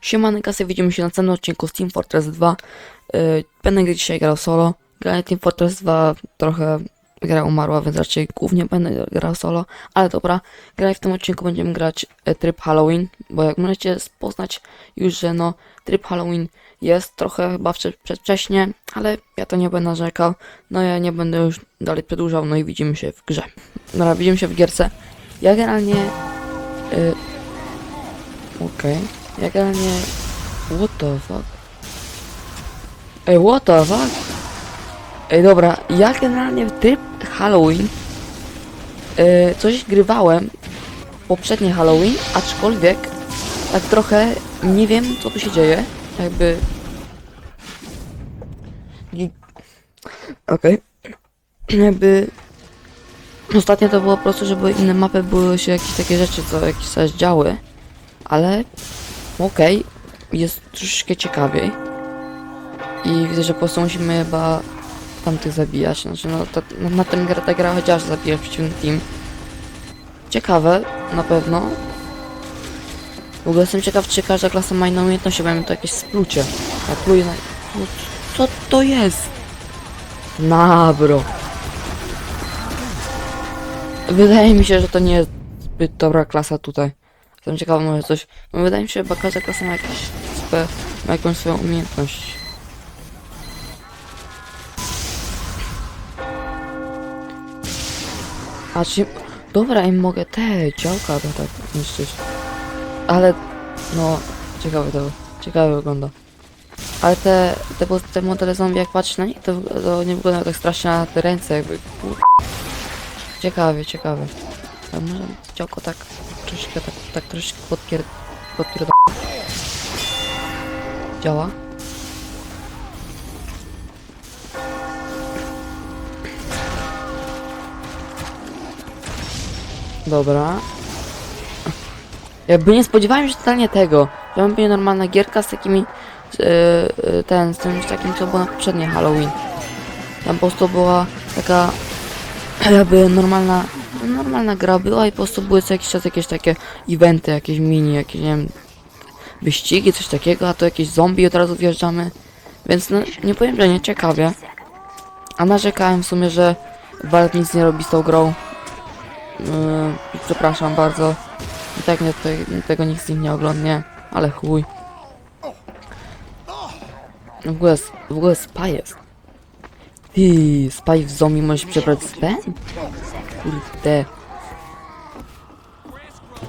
Siemany kasy, widzimy się na następnym odcinku z Team Fortress 2. Yy, będę dzisiaj grał solo. Granie Team Fortress 2 trochę gra umarła, więc raczej głównie będę grał solo. Ale dobra, graj w tym odcinku będziemy grać e, tryb Halloween, bo jak możecie poznać już, że no tryb Halloween jest trochę chyba wcze- przedwcześnie, ale ja to nie będę narzekał. No ja nie będę już dalej przedłużał, no i widzimy się w grze. Dobra, widzimy się w gierce. Ja generalnie... y, Okej. Ja generalnie... What the fuck? Ej, what the fuck? Ej, dobra, ja generalnie w tryb Halloween y, coś grywałem poprzednie Halloween, aczkolwiek tak trochę nie wiem co tu się dzieje. Jakby... Okej. Jakby... Ostatnio to było po prostu, że były inne mapy, były się jakieś takie rzeczy, co jakieś coś działy. Ale okej, jest troszeczkę ciekawiej. I widzę, że po prostu musimy chyba tamtych zabijać. Znaczy, no to, na, na tym gra ta gra chociaż zabijać przeciwny team. Ciekawe, na pewno. W ogóle jestem ciekaw, czy każda klasa ma inną umiejętność, bo mamy to jakieś splucie. Ja pluję na... No, co to jest? Na bro. Wydaje mi się, że to nie jest zbyt dobra klasa tutaj. Jestem ciekawy, może coś... No wydaje mi się, że każda klasa ma jakieś... Spe, ma jakąś swoją umiejętność. A czy... Dobra, im mogę te działka to tak niszczyć. Ale... No... Ciekawe to... Ciekawe wygląda. Ale te... Te, te modele zombie, jak patrzeć na nich, to, to nie wygląda tak strasznie na te ręce, jakby... Ciekawie, ciekawe. A może działko tak... Troszkę tak... Tak troszkę podpier... Podpier... Działa? Dobra. Jakby nie spodziewałem się totalnie tego, że będzie normalna gierka z takimi, e, ten, z tym takim, co było na poprzednie Halloween. Tam po prostu była taka, jakby normalna, normalna gra była i po prostu były co jakiś czas jakieś takie eventy, jakieś mini, jakieś, nie wiem, wyścigi, coś takiego, a to jakieś zombie od razu wjeżdżamy. Więc no, nie powiem, że nie ciekawie. A narzekałem w sumie, że Valve nic nie robi z tą grą. Yy, przepraszam bardzo. I tak nie, te, tego nikt z nich nie oglądnie, ale chuj. W ogóle, w ogóle Spy jest. Ty, w zombie możesz przebrać ten? Kurde.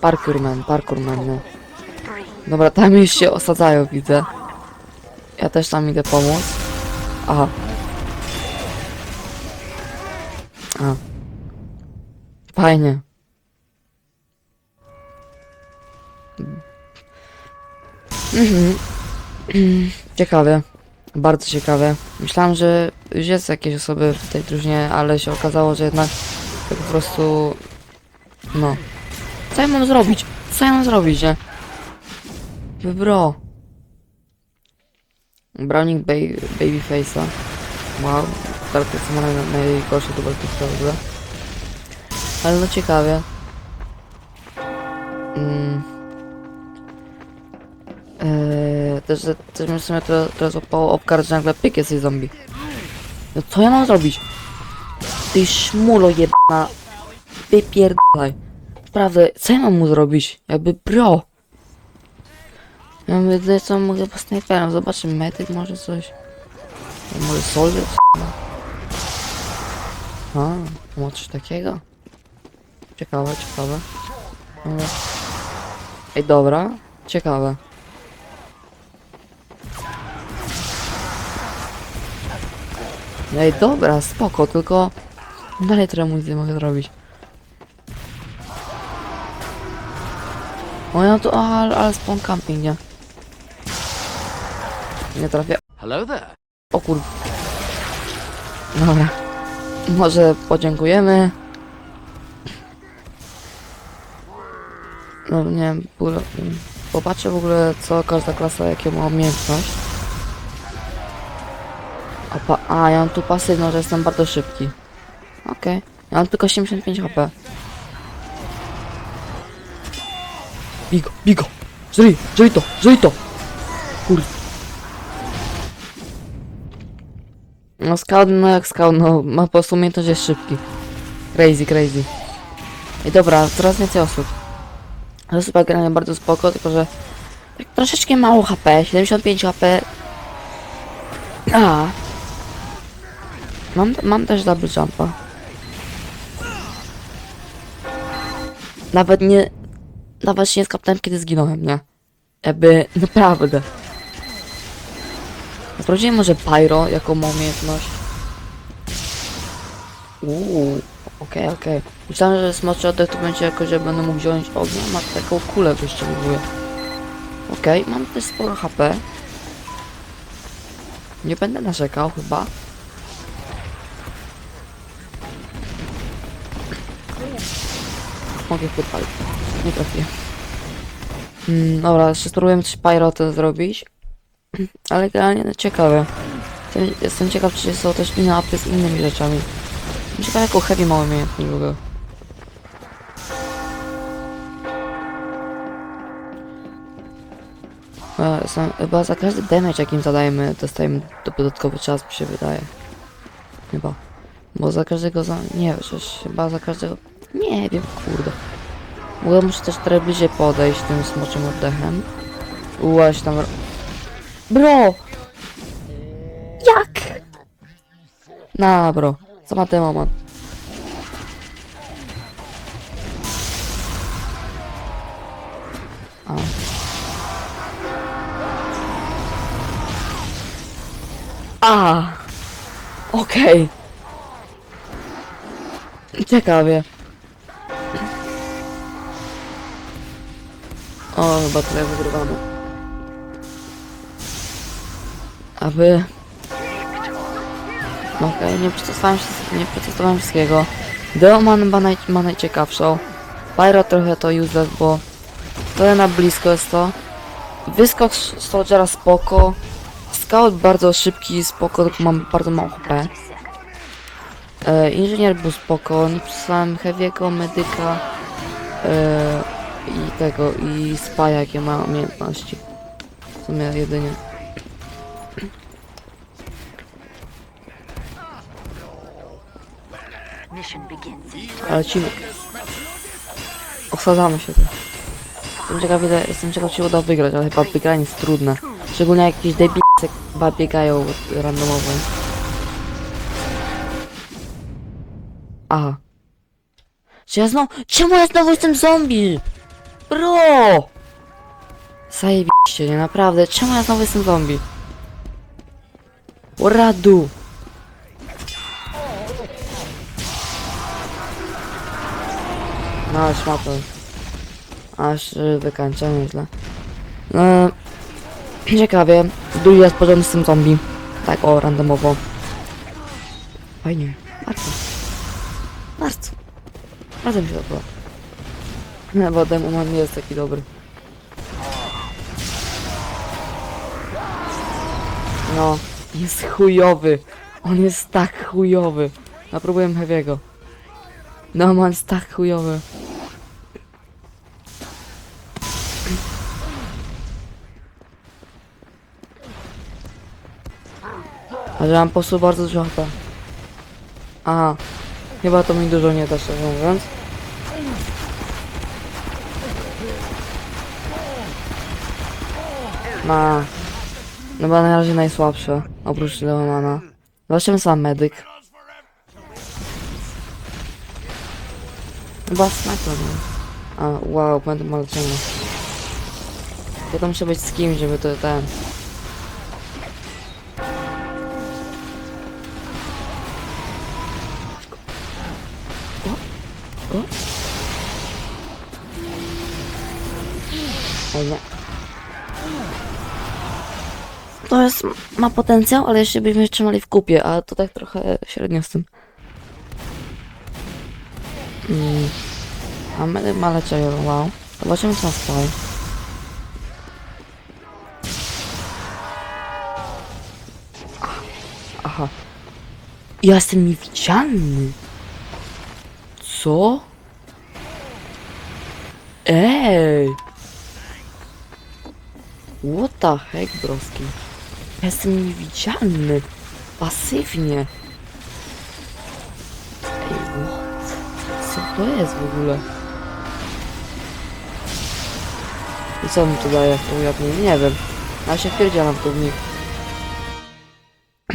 Parkourman, parkourman, no. Dobra, tam już się osadzają, widzę. Ja też tam idę pomóc. Aha. A. Fajnie. Mhm. Ciekawe. Bardzo ciekawe. Myślałem, że już jest jakieś osoby w tej drużynie, ale się okazało, że jednak to po prostu... No. Co ja mam zrobić? Co ja mam zrobić, nie? Bro. Browning ba Babyface'a. Wow. Tak to jest naj- najgorszy dubel w ogóle. Ale no ciekawie. Mm. Eee, też, też mnie w sumie teraz, opało obkar, że nagle pyk jesteś zombie. No co ja mam zrobić? Ty szmulo jebana. Wypierdalaj. Naprawdę, co ja mam mu zrobić? Jakby bro. Ja mówię, co mogę po snajperem, zobaczymy, medyk może coś. Może soldier? A, ma coś takiego? Ciekawe, ciekawe. Ej, dobra. Ciekawe. Ej, dobra, spoko, tylko... Dalej tyle amunicję mogę zrobić. O, ja to... Ale, ale spawn camping, nie? Nie trafię. Hello there. O kur... Dobra. Może podziękujemy. No nie wiem, w ogóle... Popatrzę w ogóle co każda klasa jakie ma umiejętność. A, pa a ja mam tu pasywną, że jestem bardzo szybki. Okej. Ja mam tylko 75 HP. Bigo, bigo! Zryj, zryj to, zryj to! Kur... No scout, no jak scout, no ma po prostu umiejętność jest szybki. Crazy, crazy. I dobra, coraz więcej osób. Ale super granie bardzo spoko, tylko że tak troszeczkę mało HP, 75 HP. A. Mam, mam też double jumpa. Nawet nie, nawet się nie skapnąłem kiedy zginąłem, nie? Jakby, naprawdę. Sprawdziłem może Pyro, jaką ma umiejętność. Uuu, okej, okej. Myślałem, że smoczy oddech to będzie jakoś, że będę mógł wziąć ognia, ma taką kulę wyszczeliwuje. Okej, mam też sporo HP. Nie będę narzekał chyba. Mogę podpalić. Nie trafię. Mm, dobra, jeszcze spróbujemy coś Pyro to zrobić. Ale generalnie no, ciekawe. Jestem- ciekaw, czy są też inne apy z innymi rzeczami. Ciekawe, jaką heavy ma umiejętność w ogóle. Są- Chyba za każdy damage, jakim zadajemy, dostajemy dodatkowy czas, mi się wydaje. Chyba. Bo za każdego za... Nie, przecież chyba za każdego... Nie wiem, kurde. Mogę muszę też trochę bliżej podejść tym smoczym oddechem. Ułaś tam... Bro! Jak? Na bro. Co ma ten moment? A. A. Okej. Ciekawie. O, chyba tyle wygrywamy. Aby... Okej, nie przetestowałem, nie przetestowałem wszystkiego. Deoman ma, naj, ma najciekawszą. Pyro trochę to useless, bo to na blisko jest to. Wyskok Soldiera spoko. Scout bardzo szybki, spoko, tylko mam bardzo mało HP. E, inżynier był spoko, nie przeczytałem Heavy'ego, Medyka e, i tego, i Spy, jakie ma umiejętności. W sumie jedynie. Ale ci... Osadzamy się tu. Jestem ciekaw, ile, jestem ciekaw, czy się uda wygrać, ale chyba wygranie jest trudne. Szczególnie jak jakieś debilce chyba biegają randomowo. Aha. Czy ja znowu... Czemu ja znowu jestem zombie? Bro! Zajebiście, nie? Naprawdę. Czemu ja znowu jestem zombie? Radu! No, szmatą. Aż y, wykańcza, nieźle. No, ciekawie. Drugi raz porządny z tym zombie. Tak, o, randomowo. Fajnie. Bardzo. Bardzo. Bardzo mi się podoba. Bo Demoman nie jest taki dobry. No, jest chujowy. On jest tak chujowy. No, próbuję Heavy'ego. No, man jest tak chujowy. Ale mam po prostu bardzo dużo HP. Aha. Chyba to mi dużo nie da, szczerze mówiąc. Ma. No bo na razie najsłabsze. Oprócz Leomana. Zobaczymy sam medyk. Chyba sniper. A, wow, będę malczony. Ja to muszę być z kimś, żeby to ten... To jest, ma potencjał, ale jeszcze byśmy trzymali w kupie, a to tak trochę średnio z tym. Mm. A my ma wow. Zobaczymy co spał. Aha. Ja jestem niewidzialny. Co? Ej! What the heck, broski? Jestem niewidzialny. Pasywnie. Ej, what? Co to jest w ogóle? I co mi to daje to ujawnienie? Nie wiem. Ja się wpierdzielam tu w nich.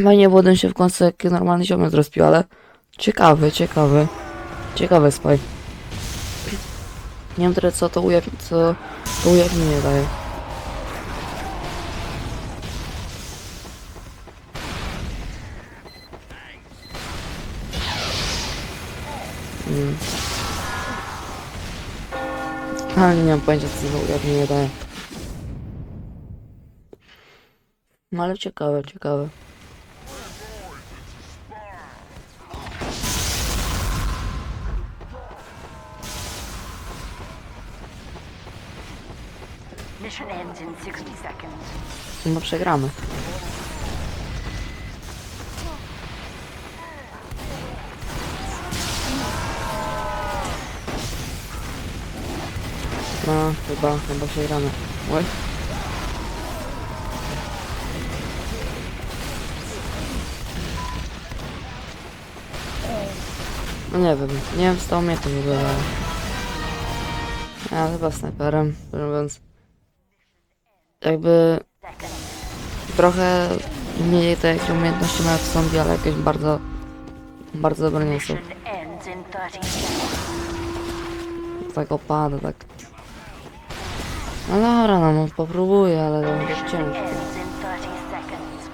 Fajnie było się w końcu jak normalny ziomek rozpił, ale ciekawy, ciekawy. Ciekawy spaj. Nie wiem teraz co to ujawni, co to ujawnienie daje. Ale nie mam pojęcia co to ujawnienie daje. No ale ciekawe, ciekawe. Mission ends in 60 seconds. No przegramy. Chyba, chyba przegramy. Oj. No nie wiem, nie wiem co mnie to wyglądało. Ja chyba snajperem, mówiąc. Jakby trochę mniej te jakieś umiejętności mają w zombie, ale jakieś bardzo, bardzo dobre nie są. Mission ends in 30 seconds. Tak opada, tak. No dobra, no, no popróbuję, ale to będzie ciężko. ends in 30 seconds.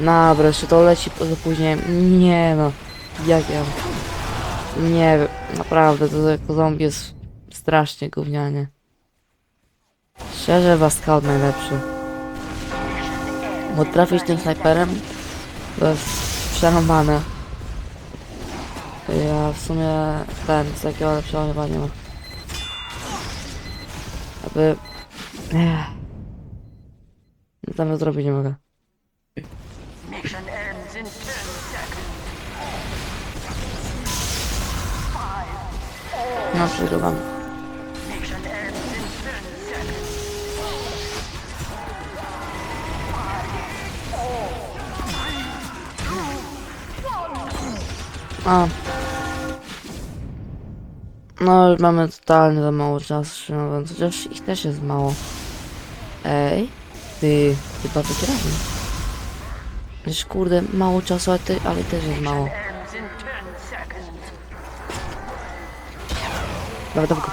Dobra, jeszcze to leci po- później. Nie no, jak ja... Nie wiem, naprawdę, to jako zombie jest strasznie gównianie. Szczerze, was scout najlepszy. Bo trafić tym 30 snajperem to jest przerąbane. Ja w sumie ten z takiego lepszego nie ma. Aby... Ech. Tam zrobić nie mogę. Mission ends in 10 seconds. No przegrywam. Mission ends in 10 seconds. A. No już mamy totalnie za mało czasu. Chociaż ich też jest mało. Ej, ty, chyba wygramy. Wiesz, kurde, mało czasu, ale, ty, ale też jest mało. Ends in 10 seconds. Dobra, dobra,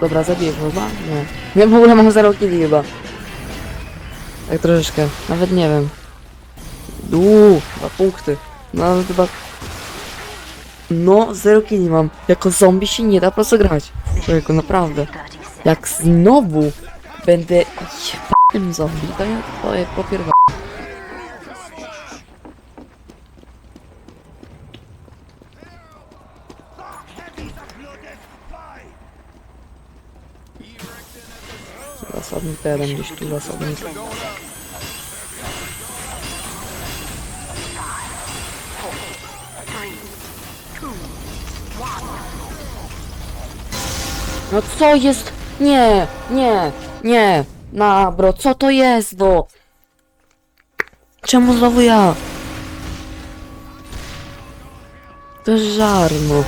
dobra zabiję chyba? Nie. Ja w ogóle mam 0 killi chyba. Tak troszeczkę, nawet nie wiem. Uuu, dwa punkty. No chyba... No, 0 killi mam. Jako zombie się nie da po prostu grać. Człowieku, naprawdę. 30 seconds. Jak znowu będę jebanym zombie, to ja twoje popierdolę. Zasadnik jeden gdzieś tu zasadnik. No co jest? Nie, nie, nie. Na bro, co to jest, bo? Czemu znowu ja? To jest żart, no.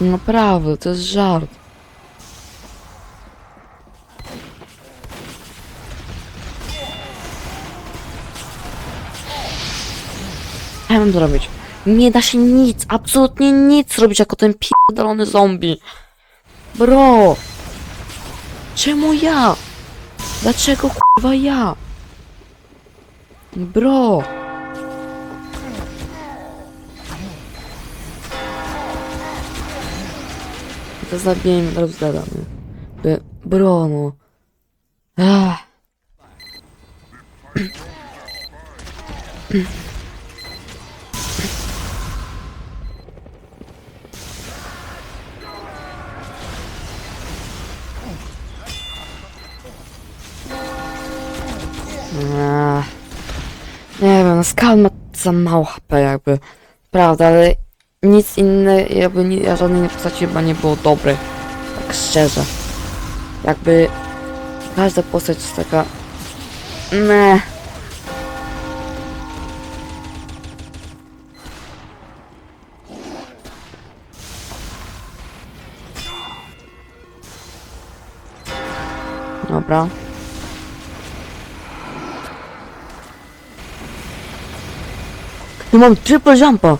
Naprawdę, to jest żart. Co ja mam zrobić? Nie da się nic, absolutnie nic zrobić jako ten pierdolony zombie. Bro! Czemu ja? Dlaczego kurwa ja? Bro! To zgadamy. By, bro no. Ach. Nie wiem, no Skal ma za mało HP jakby. Prawda, ale nic inne, jakby ni, żadnej postaci chyba nie było dobrej. Tak szczerze. Jakby każda postać jest taka... Meh. Dobra. Mam triple jumpa.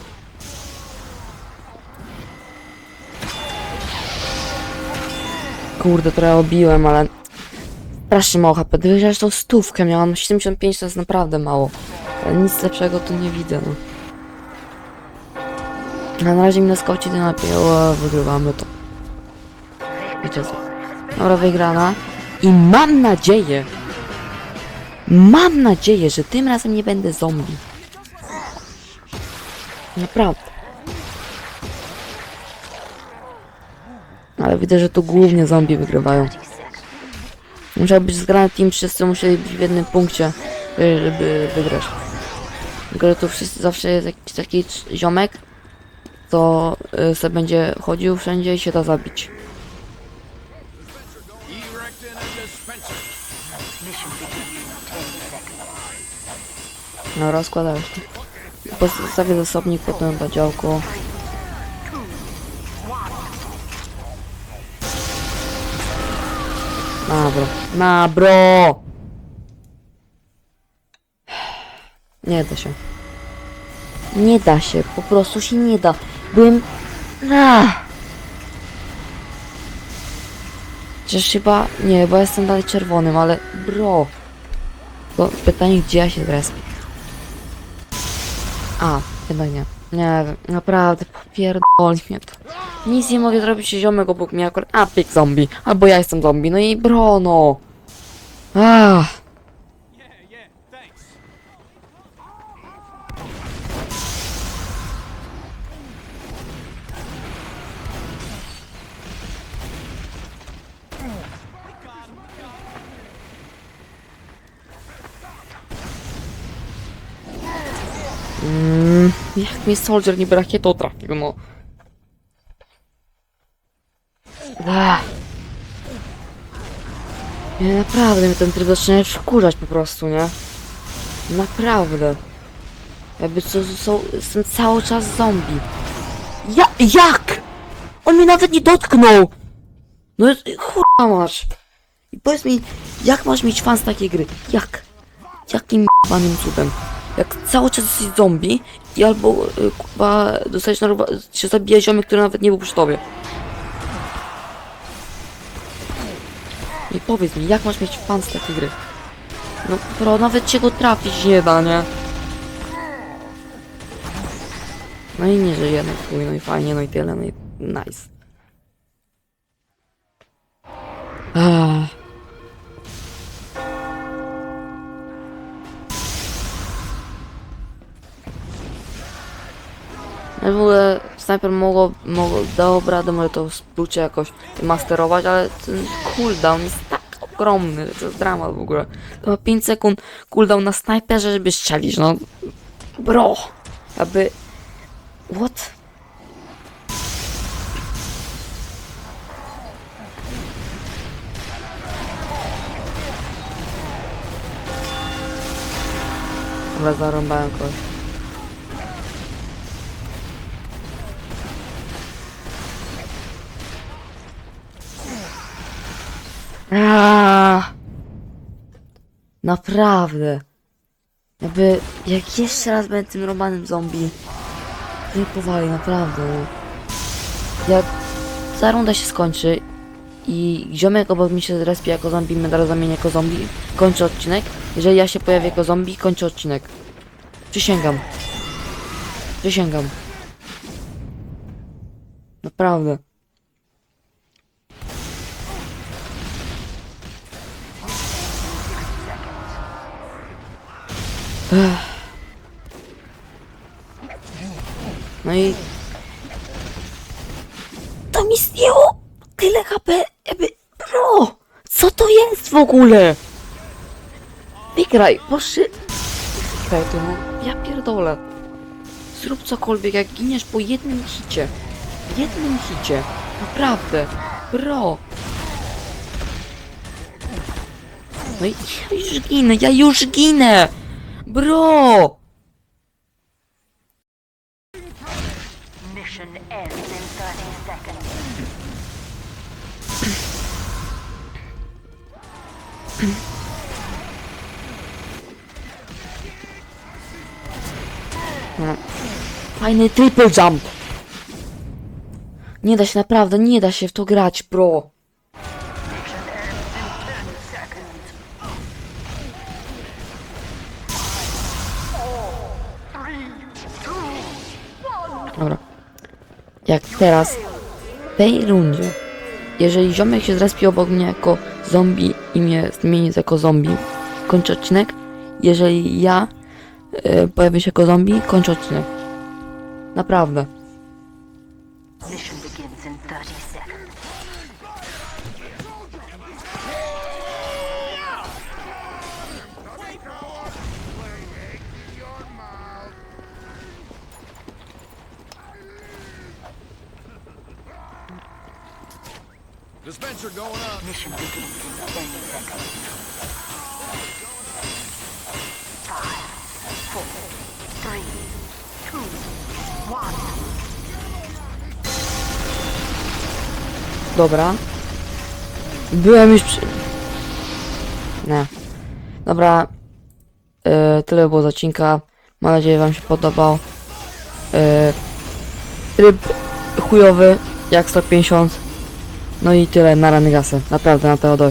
Kurde, trochę obiłem, ale... Strasznie mało HP. Gdybyś tą stówkę miałam, 75 to jest naprawdę mało. Ale nic lepszego tu nie widzę, no. A na razie mi na skaucie nie napięło, wygrywamy to. Wiecie co? Dobra, wygrana. I mam nadzieję, mam nadzieję, że tym razem nie będę zombie. Naprawdę. Ale widzę, że tu głównie zombie wygrywają. Musiał być zgrany team, wszyscy musieli być w jednym punkcie, y, żeby wygrać. Tylko tu wszyscy, zawsze jest jakiś taki ziomek, co y, se będzie chodził wszędzie i się da zabić. Mission begins in 10 seconds. No rozkładałeś to. Postawię zasobnik potem na działku. Na bro. Na bro! Nie da się. Nie da się, po prostu się nie da. Byłem... Ah. Przecież chyba... Nie, bo jestem dalej czerwonym, ale... Bro! To pytanie, gdzie ja się zrespię? A, jednak nie. Nie wiem, naprawdę, popierdoli mnie to. Nic nie mogę zrobić, ziomek obok mnie akurat, a pyk zombie, albo ja jestem zombie, no i brono. Ah. Mm, jak mnie Soldier niby rakietą trafił, no. Ach. Nie, naprawdę mnie ten tryb zaczyna wkurzać po prostu, nie? Naprawdę. Jakby co, są, jestem cały czas zombie. Ja, jak? On mnie nawet nie dotknął! No, kurwa masz. I powiedz mi, jak masz mieć fan z takiej gry? Jak? Jakim panem cudem? Jak cały czas jesteś zombie i albo y, kurwa dostajesz na się zabija ziomek, który nawet nie był przy tobie. I powiedz mi, jak masz mieć fan z takiej gry? No pro, nawet cię go trafić nie da, nie? No i nie żyje, no chuj, no i fajnie, no i tyle, no i nice. Ah. Ja w ogóle snajper mogło, mogło dało radę może to sprócie jakoś masterować, ale ten cooldown jest tak ogromny, że to jest dramat w ogóle. To ma 5 sekund cooldown na snajperze, żeby strzelić, no. Bro! Aby... What? Dobra, zarąbałem kogoś. Aaaa! Naprawdę. Jakby, jak jeszcze raz będę tym romanem zombie, to powali, naprawdę. Jak ta runda się skończy i ziomek obok mi się respi jako zombie, medal zamieni jako zombie, kończę odcinek. Jeżeli ja się pojawię jako zombie, kończę odcinek. Przysięgam. Przysięgam. Naprawdę. No i... To mi zdjęło tyle HP, jakby... Bro! Co to jest w ogóle? Wygraj, boże... Wygraj to, no. Ja pierdolę. Zrób cokolwiek, jak giniesz po jednym hicie. Jednym hicie. Naprawdę. Bro. No i ja już ginę, ja już ginę! Bro! Mission ends in 30 seconds. Fajny triple jump! Nie da się naprawdę, nie da się w to grać, bro. Jak teraz, w tej rundzie, jeżeli ziomek się zrespi obok mnie jako zombie i mnie zmieni jako zombie, kończę odcinek. Jeżeli ja e, pojawię się jako zombie, kończę odcinek. Naprawdę. Dispenser going up. Mission begins in 10 seconds. Five, four, three, two, one. Dobra. Byłem już przy... Nie. Dobra. E, tyle było z odcinka. Mam nadzieję wam się podobał. E, tryb chujowy, jak 150. No i tyle, na rany gasy. Naprawdę na to dość.